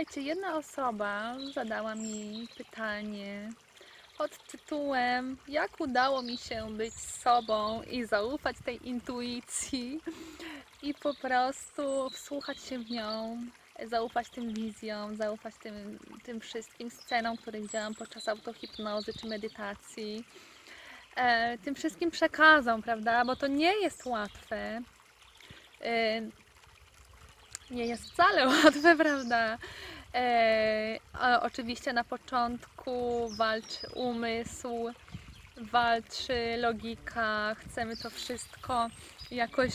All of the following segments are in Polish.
słuchajcie, jedna osoba zadała mi pytanie pod tytułem Jak udało mi się być sobą i zaufać tej intuicji i po prostu wsłuchać się w nią, zaufać tym wizjom, zaufać tym, tym wszystkim scenom, które widziałam podczas autohipnozy czy medytacji. E, tym wszystkim przekazom, prawda? Bo to nie jest łatwe. E, nie jest wcale łatwe, prawda? E, oczywiście na początku walczy umysł, walczy logika, chcemy to wszystko jakoś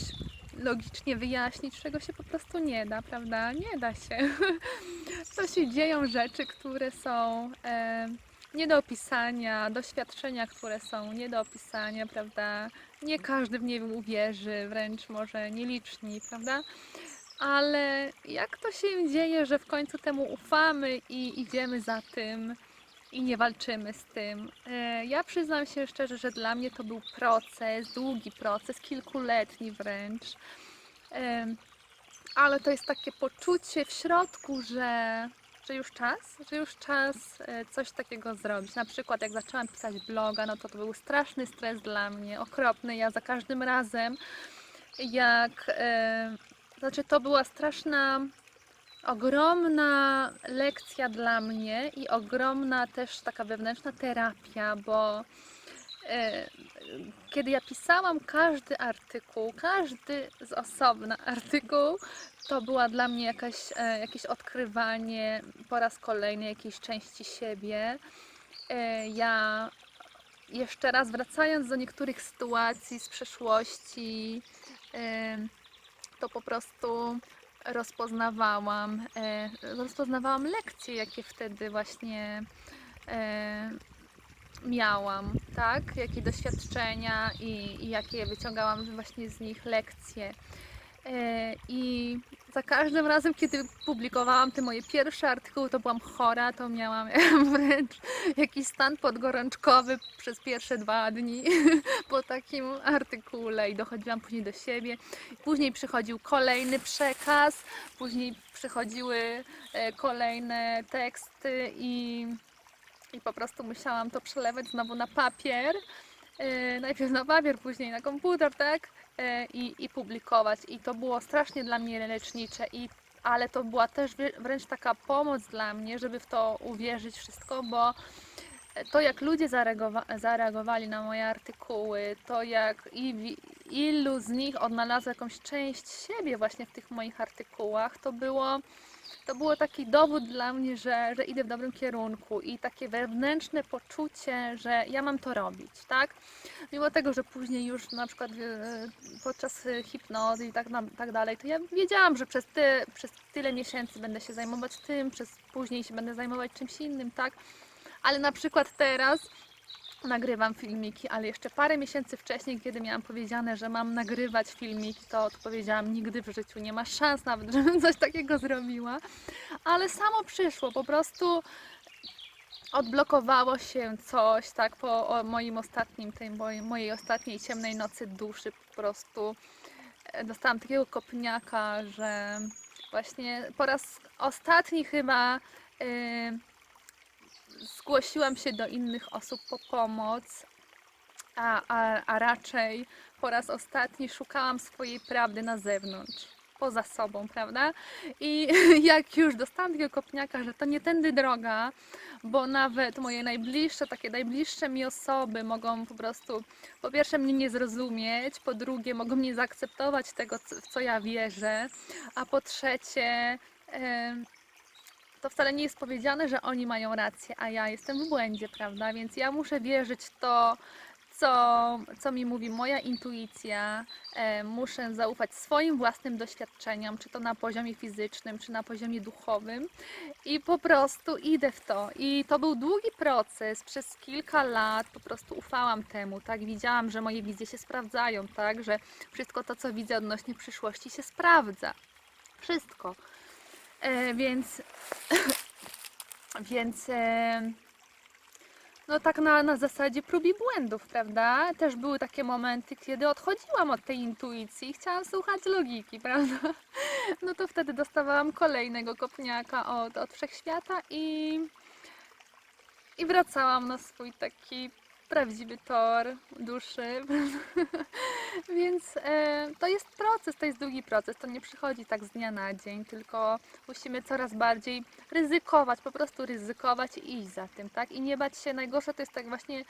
logicznie wyjaśnić, czego się po prostu nie da, prawda? Nie da się. To się dzieją rzeczy, które są e, nie do opisania, doświadczenia, które są nie do opisania, prawda? Nie każdy w nie uwierzy, wręcz może nieliczni, prawda? Ale jak to się dzieje, że w końcu temu ufamy i idziemy za tym i nie walczymy z tym? E, Ja przyznam się szczerze, że dla mnie to był proces, długi proces, kilkuletni wręcz. Em, Ale to jest takie poczucie w środku, że, że już czas, że już czas e, coś takiego zrobić. Na przykład jak zaczęłam pisać bloga, no to to był straszny stres dla mnie, okropny. Ja za każdym razem jak e, znaczy, to była straszna, ogromna lekcja dla mnie i ogromna też taka wewnętrzna terapia, bo e, kiedy ja pisałam każdy artykuł, każdy z osobna artykuł, to była dla mnie jakaś, e, jakieś odkrywanie po raz kolejny jakiejś części siebie. E, ja jeszcze raz wracając do niektórych sytuacji z przeszłości, to po prostu rozpoznawałam, e, rozpoznawałam lekcje, jakie wtedy właśnie e, miałam, tak? Jakie doświadczenia i, i jakie wyciągałam właśnie z nich lekcje. E, I za każdym razem, kiedy publikowałam te moje pierwsze artykuły, to byłam chora, to miałam wręcz jakiś stan podgorączkowy przez pierwsze dwa dni po takim artykule i dochodziłam później do siebie. Później przychodził kolejny przekaz, później przychodziły e, kolejne teksty i, i po prostu musiałam to przelewać znowu na papier. E, Najpierw na papier, później na komputer, tak? E, I, I publikować. I to było strasznie dla mnie lecznicze. I, ale to była też wrę- wręcz taka pomoc dla mnie, żeby w to uwierzyć wszystko, bo to jak ludzie zareagowa- zareagowali na moje artykuły, to jak i ilu z nich odnalazło jakąś część siebie właśnie w tych moich artykułach, to było, to było taki dowód dla mnie, że, że idę w dobrym kierunku i takie wewnętrzne poczucie, że ja mam to robić, tak? Mimo tego, że później już na przykład e, podczas hipnozy i tak, tak dalej, to ja wiedziałam, że przez, ty, przez tyle miesięcy będę się zajmować tym, przez później się będę zajmować czymś innym, tak? Ale na przykład teraz nagrywam filmiki, ale jeszcze parę miesięcy wcześniej, kiedy miałam powiedziane, że mam nagrywać filmiki, to, to powiedziałam nigdy w życiu, nie ma szans nawet, żebym coś takiego zrobiła. Ale samo przyszło, po prostu odblokowało się coś, tak, po moim ostatnim, tej mojej, mojej ostatniej ciemnej nocy duszy po prostu e, dostałam takiego kopniaka, że właśnie po raz ostatni chyba y, zgłosiłam się do innych osób po pomoc, a, a, a raczej po raz ostatni szukałam swojej prawdy na zewnątrz, poza sobą, prawda? I jak już dostałam takiego kopniaka, że to nie tędy droga, bo nawet moje najbliższe, takie najbliższe mi osoby mogą po prostu po pierwsze mnie nie zrozumieć, po drugie mogą nie zaakceptować tego, w co ja wierzę, a po trzecie em, to wcale nie jest powiedziane, że oni mają rację, a ja jestem w błędzie, prawda? Więc ja muszę wierzyć w to, co, co mi mówi moja intuicja. E, muszę zaufać swoim własnym doświadczeniom, czy to na poziomie fizycznym, czy na poziomie duchowym. I po prostu idę w to. I to był długi proces. Przez kilka lat po prostu ufałam temu, tak? Widziałam, że moje wizje się sprawdzają, tak? Że wszystko to, co widzę odnośnie przyszłości się sprawdza. Wszystko. E, więc więc e, no tak na, na zasadzie prób i błędów, prawda? Też były takie momenty, kiedy odchodziłam od tej intuicji i chciałam słuchać logiki, prawda? No to wtedy dostawałam kolejnego kopniaka od, od wszechświata i, i wracałam na swój taki prawdziwy tor duszy. Więc e, to jest proces, to jest długi proces. To nie przychodzi tak z dnia na dzień, tylko musimy coraz bardziej ryzykować, po prostu ryzykować i iść za tym, tak? I nie bać się. Najgorsze to jest tak właśnie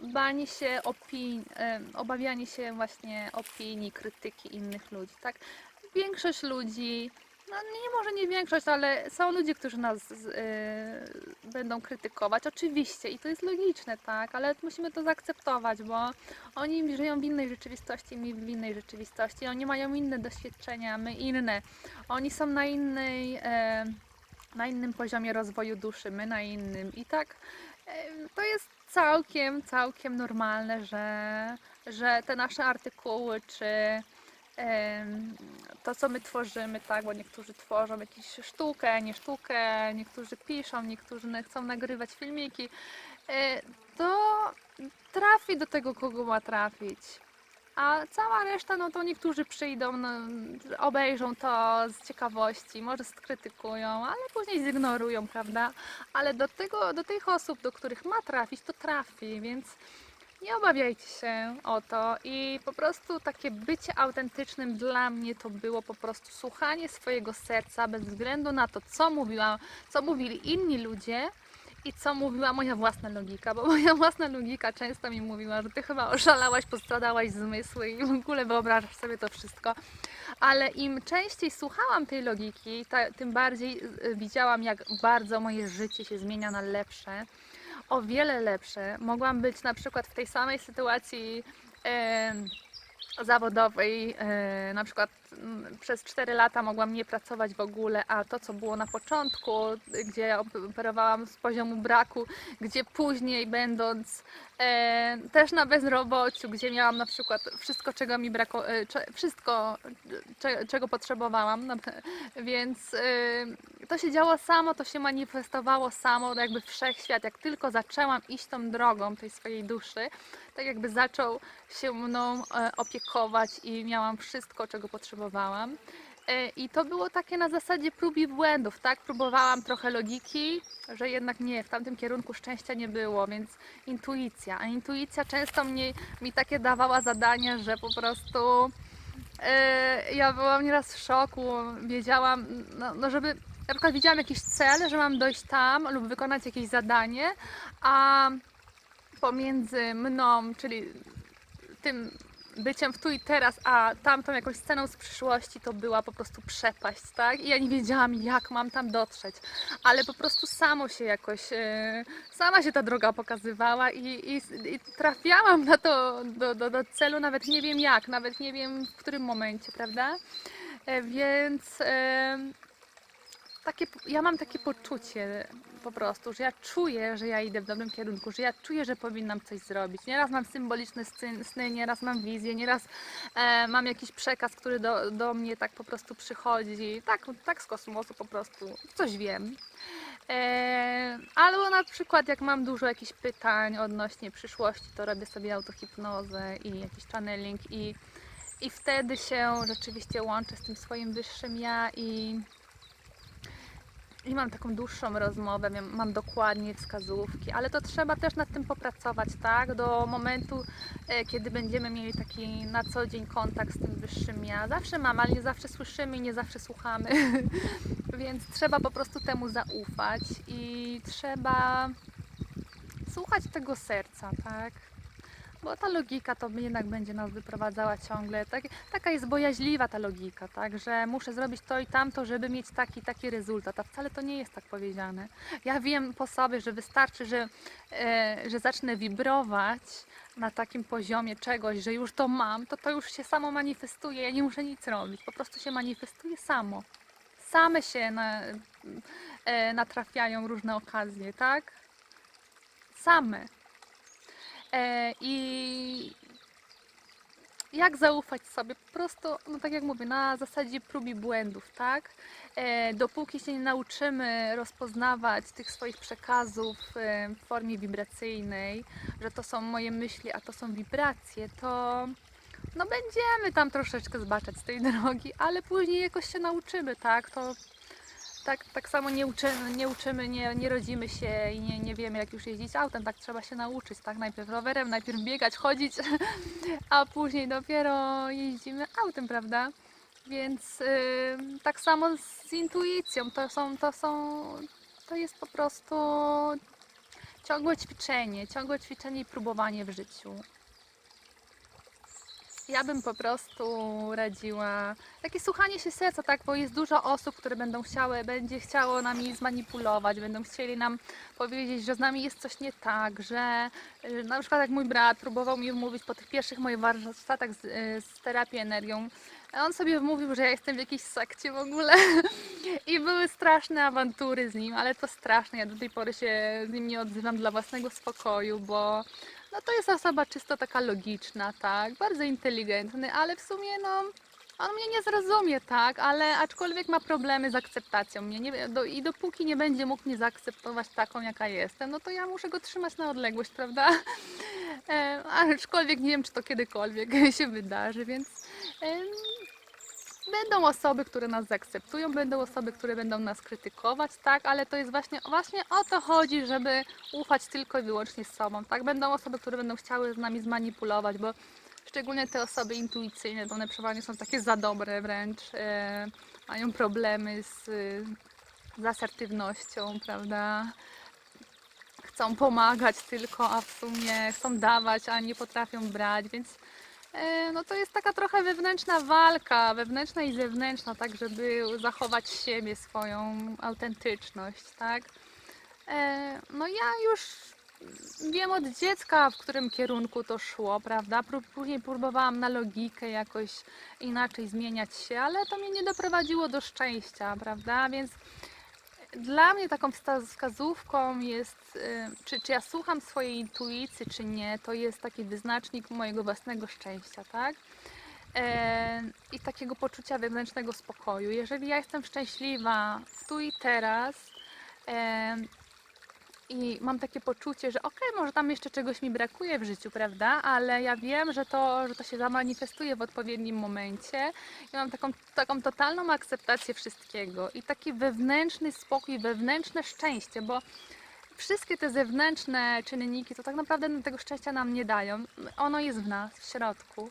banie się opinii, e, obawianie się właśnie opinii, krytyki innych ludzi, tak? Większość ludzi no nie może nie większość, ale są ludzie, którzy nas z- y, będą krytykować, oczywiście i to jest logiczne, tak, ale musimy to zaakceptować, bo oni żyją w innej rzeczywistości, my w innej rzeczywistości, oni mają inne doświadczenia, my inne, oni są na innej, e, na innym poziomie rozwoju duszy, my na innym. I tak e, to jest całkiem, całkiem normalne, że, że te nasze artykuły czy to, co my tworzymy, tak, bo niektórzy tworzą jakąś sztukę, nie sztukę, niektórzy piszą, niektórzy chcą nagrywać filmiki, e, to trafi do tego, kogo ma trafić. A cała reszta, no to niektórzy przyjdą, no, obejrzą to z ciekawości, może skrytykują, ale później zignorują, prawda? Ale do, tego, do tych osób, do których ma trafić, to trafi, więc nie obawiajcie się o to i po prostu takie bycie autentycznym dla mnie to było po prostu słuchanie swojego serca bez względu na to, co mówiła, co mówili inni ludzie i co mówiła moja własna logika, bo moja własna logika często mi mówiła, że ty chyba oszalałaś, postradałaś zmysły i w ogóle wyobrażasz sobie to wszystko. Ale im częściej słuchałam tej logiki, tym bardziej y, widziałam, jak bardzo moje życie się zmienia na lepsze o wiele lepsze. Mogłam być na przykład w tej samej sytuacji zawodowej, e, na przykład mm, przez 4 lata mogłam nie pracować w ogóle, a to co było na początku, gdzie operowałam z poziomu braku, gdzie później będąc e, też na bezrobociu, gdzie miałam na przykład wszystko czego mi brakowało, wszystko cze, czego potrzebowałam, no, więc to się działo samo, to się manifestowało samo, jakby wszechświat, jak tylko zaczęłam iść tą drogą tej swojej duszy, tak jakby zaczął się mną e, i miałam wszystko, czego potrzebowałam. E, I to było takie na zasadzie prób i błędów, tak? Próbowałam trochę logiki, że jednak nie, w tamtym kierunku szczęścia nie było, więc intuicja. A intuicja często mnie, mi takie dawała zadania, że po prostu e, ja byłam nieraz w szoku, wiedziałam, no, no żeby na przykład widziałam jakiś cel, że mam dojść tam lub wykonać jakieś zadanie, a pomiędzy mną, czyli tym byciem w tu i teraz, a tamtą jakąś sceną z przyszłości, to była po prostu przepaść, tak? I ja nie wiedziałam, jak mam tam dotrzeć, ale po prostu samo się jakoś, e, sama się ta droga pokazywała i, i, i trafiałam na to, do, do, do celu, nawet nie wiem jak, nawet nie wiem w którym momencie, prawda? E, Więc takie, ja mam takie poczucie po prostu, że ja czuję, że ja idę w dobrym kierunku, że ja czuję, że powinnam coś zrobić. Nieraz mam symboliczne sny, nieraz mam wizję, nieraz e, mam jakiś przekaz, który do, do mnie tak po prostu przychodzi, tak, tak z kosmosu po prostu, coś wiem. E, albo na przykład jak mam dużo jakichś pytań odnośnie przyszłości, to robię sobie autohipnozę i jakiś channeling i, i wtedy się rzeczywiście łączę z tym swoim wyższym ja i i mam taką dłuższą rozmowę, mam, dokładnie wskazówki, ale to trzeba też nad tym popracować, tak? Do momentu, e, kiedy będziemy mieli taki na co dzień kontakt z tym wyższym ja. Zawsze mam, ale nie zawsze słyszymy i nie zawsze słuchamy, więc trzeba po prostu temu zaufać i trzeba słuchać tego serca, tak? Bo ta logika to jednak będzie nas wyprowadzała ciągle. Tak, taka jest bojaźliwa ta logika, tak? Że muszę zrobić to i tamto, żeby mieć taki taki rezultat. A wcale to nie jest tak powiedziane. Ja wiem po sobie, że wystarczy, że, e, że zacznę wibrować na takim poziomie czegoś, że już to mam, to to już się samo manifestuje. Ja nie muszę nic robić. Po prostu się manifestuje samo. Same się na, e, natrafiają różne okazje, tak? Same. E, I jak zaufać sobie? Po prostu, no tak jak mówię, na zasadzie prób i błędów, tak? E, dopóki się nie nauczymy rozpoznawać tych swoich przekazów e, w formie wibracyjnej, że to są moje myśli, a to są wibracje, to no będziemy tam troszeczkę zbaczać z tej drogi, ale później jakoś się nauczymy, tak? To tak, tak samo nie uczymy, nie, uczymy nie, nie rodzimy się i nie, nie wiemy jak już jeździć autem, tak trzeba się nauczyć, tak? Najpierw rowerem, najpierw biegać, chodzić, a później dopiero jeździmy autem, prawda? Więc y, tak samo z intuicją, to są, to są, to jest po prostu ciągłe ćwiczenie, ciągłe ćwiczenie i próbowanie w życiu. Ja bym po prostu radziła takie słuchanie się serca, tak, bo jest dużo osób, które będą chciały, będzie chciało nami zmanipulować, będą chcieli nam powiedzieć, że z nami jest coś nie tak, że y, na przykład jak mój brat próbował mi wmówić po tych pierwszych moich warsztatach z, y, z terapii energią, on sobie wmówił, że ja jestem w jakiejś sekcie w ogóle i były straszne awantury z nim, ale to straszne, ja do tej pory się z nim nie odzywam dla własnego spokoju, bo no to jest osoba czysto taka logiczna, tak, bardzo inteligentny, ale w sumie no on mnie nie zrozumie, tak, ale aczkolwiek ma problemy z akceptacją mnie nie, do, i dopóki nie będzie mógł mnie zaakceptować taką, jaka jestem, no to ja muszę go trzymać na odległość, prawda? E, aczkolwiek nie wiem, czy to kiedykolwiek się wydarzy, więc em, będą osoby, które nas zaakceptują, będą osoby, które będą nas krytykować, tak, ale to jest właśnie, właśnie o to chodzi, żeby ufać tylko i wyłącznie sobą, tak, będą osoby, które będą chciały z nami zmanipulować, bo szczególnie te osoby intuicyjne, to one przeważnie są takie za dobre wręcz, e, mają problemy z, z asertywnością, prawda, chcą pomagać tylko, a w sumie chcą dawać, a nie potrafią brać, więc no to jest taka trochę wewnętrzna walka, wewnętrzna i zewnętrzna, tak, żeby zachować siebie, swoją autentyczność, tak. E, No ja już wiem od dziecka, w którym kierunku to szło, prawda? Później próbowałam na logikę jakoś inaczej zmieniać się, ale to mnie nie doprowadziło do szczęścia, prawda? Więc dla mnie taką wskazówką jest, y, czy, czy ja słucham swojej intuicji, czy nie, to jest taki wyznacznik mojego własnego szczęścia, tak? E, I takiego poczucia wewnętrznego spokoju. Jeżeli ja jestem szczęśliwa tu i teraz, e, i mam takie poczucie, że okej, może tam jeszcze czegoś mi brakuje w życiu, prawda? Ale ja wiem, że to, że to się zamanifestuje w odpowiednim momencie. I mam taką, taką totalną akceptację wszystkiego i taki wewnętrzny spokój, wewnętrzne szczęście, bo wszystkie te zewnętrzne czynniki to tak naprawdę tego szczęścia nam nie dają. Ono jest w nas, w środku.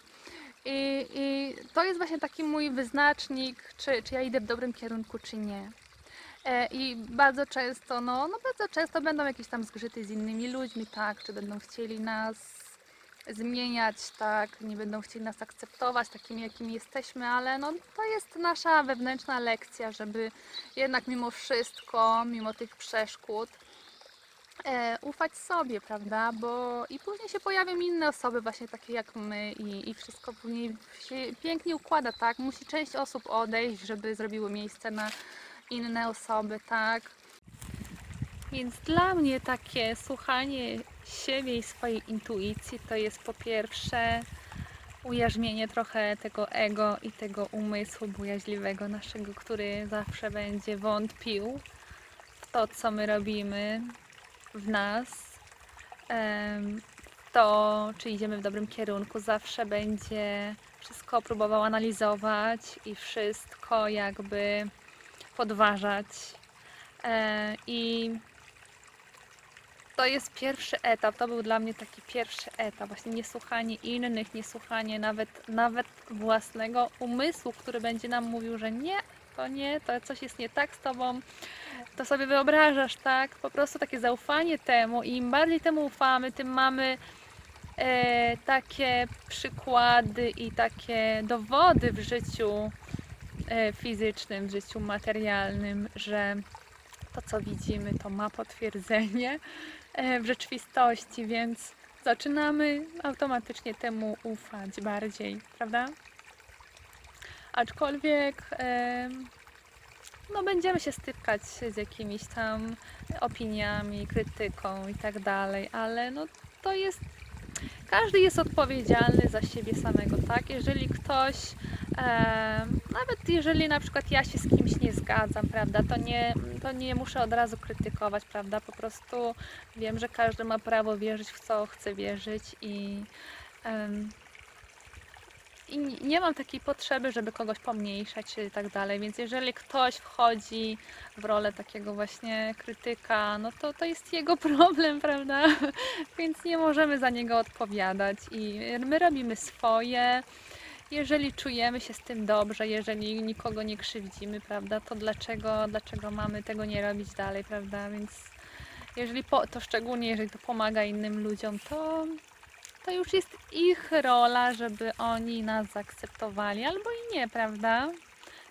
I, I to jest właśnie taki mój wyznacznik, czy, czy ja idę w dobrym kierunku, czy nie. E, I bardzo często, no, no bardzo często będą jakieś tam zgrzyty z innymi ludźmi, tak, czy będą chcieli nas zmieniać, tak, nie będą chcieli nas akceptować takimi, jakimi jesteśmy, ale no, to jest nasza wewnętrzna lekcja, żeby jednak mimo wszystko, mimo tych przeszkód, e, ufać sobie, prawda? Bo i później się pojawią inne osoby, właśnie takie jak my, i, i wszystko później się pięknie układa, tak? Musi część osób odejść, żeby zrobiły miejsce na inne osoby, tak? Więc dla mnie takie słuchanie siebie i swojej intuicji to jest po pierwsze ujarzmienie trochę tego ego i tego umysłu bojaźliwego naszego, który zawsze będzie wątpił w to, co my robimy, w nas, to, czy idziemy w dobrym kierunku, zawsze będzie wszystko próbował analizować i wszystko jakby podważać. E, I to jest pierwszy etap, to był dla mnie taki pierwszy etap, właśnie niesłuchanie innych, niesłuchanie nawet, nawet własnego umysłu, który będzie nam mówił, że nie, to nie, to coś jest nie tak z tobą, to sobie wyobrażasz, tak? Po prostu takie zaufanie temu i im bardziej temu ufamy, tym mamy e, takie przykłady i takie dowody w życiu fizycznym, w życiu materialnym, że to, co widzimy, to ma potwierdzenie e, w rzeczywistości, więc zaczynamy automatycznie temu ufać bardziej, prawda? Aczkolwiek no, będziemy się stykać z jakimiś tam opiniami, krytyką i tak dalej, ale no, to jest każdy jest odpowiedzialny za siebie samego, tak? Jeżeli ktoś, e, nawet jeżeli na przykład ja się z kimś nie zgadzam, prawda, to nie, to nie muszę od razu krytykować, prawda? Po prostu wiem, że każdy ma prawo wierzyć w co chce wierzyć i. em, i nie- mam takiej potrzeby, żeby kogoś pomniejszać czy tak dalej, więc jeżeli ktoś wchodzi w rolę takiego właśnie krytyka, no to to jest jego problem, prawda? Więc nie możemy za niego odpowiadać i my robimy swoje. Jeżeli czujemy się z tym dobrze, jeżeli nikogo nie krzywdzimy, prawda, to dlaczego, dlaczego mamy tego nie robić dalej, prawda? Więc jeżeli po, to szczególnie jeżeli to pomaga innym ludziom, to, to już jest ich rola, żeby oni nas zaakceptowali, albo i nie, prawda?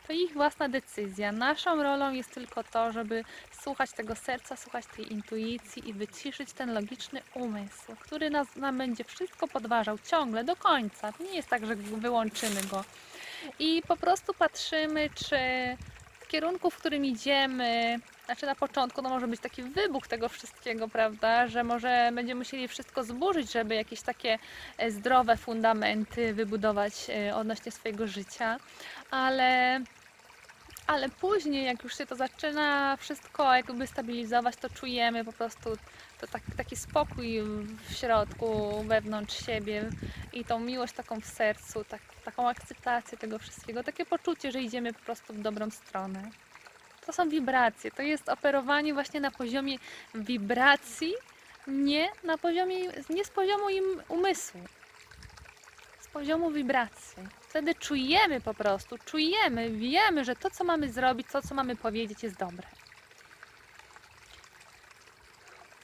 To ich własna decyzja. Naszą rolą jest tylko to, żeby słuchać tego serca, słuchać tej intuicji i wyciszyć ten logiczny umysł, który nas, nam będzie wszystko podważał ciągle, do końca. To nie jest tak, że wyłączymy go. I po prostu patrzymy, czy kierunku, w którym idziemy, znaczy na początku to może być taki wybuch tego wszystkiego, prawda, że może będziemy musieli wszystko zburzyć, żeby jakieś takie e, zdrowe fundamenty wybudować e, odnośnie swojego życia, ale ale później, jak już się to zaczyna wszystko jakby stabilizować, to czujemy po prostu to tak, taki spokój w środku, wewnątrz siebie i tą miłość taką w sercu, tak, taką akceptację tego wszystkiego, takie poczucie, że idziemy po prostu w dobrą stronę. To są wibracje, to jest operowanie właśnie na poziomie wibracji, nie na poziomie, nie z poziomu im umysłu, poziomu wibracji. Wtedy czujemy po prostu, czujemy, wiemy, że to, co mamy zrobić, to, co mamy powiedzieć, jest dobre.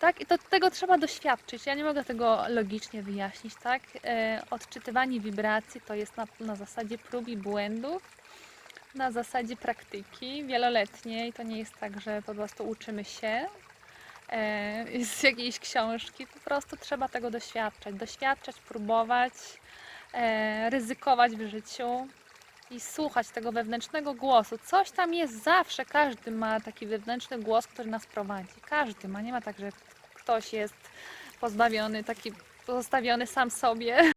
Tak, i to tego trzeba doświadczyć. Ja nie mogę tego logicznie wyjaśnić, tak? E, odczytywanie wibracji to jest na, na zasadzie prób i błędów, na zasadzie praktyki wieloletniej. To nie jest tak, że po prostu uczymy się e, z jakiejś książki. Po prostu trzeba tego doświadczać, doświadczać, próbować, ryzykować w życiu i słuchać tego wewnętrznego głosu. Coś tam jest zawsze, każdy ma taki wewnętrzny głos, który nas prowadzi. Każdy ma, nie ma tak, że ktoś jest pozbawiony, taki pozostawiony sam sobie.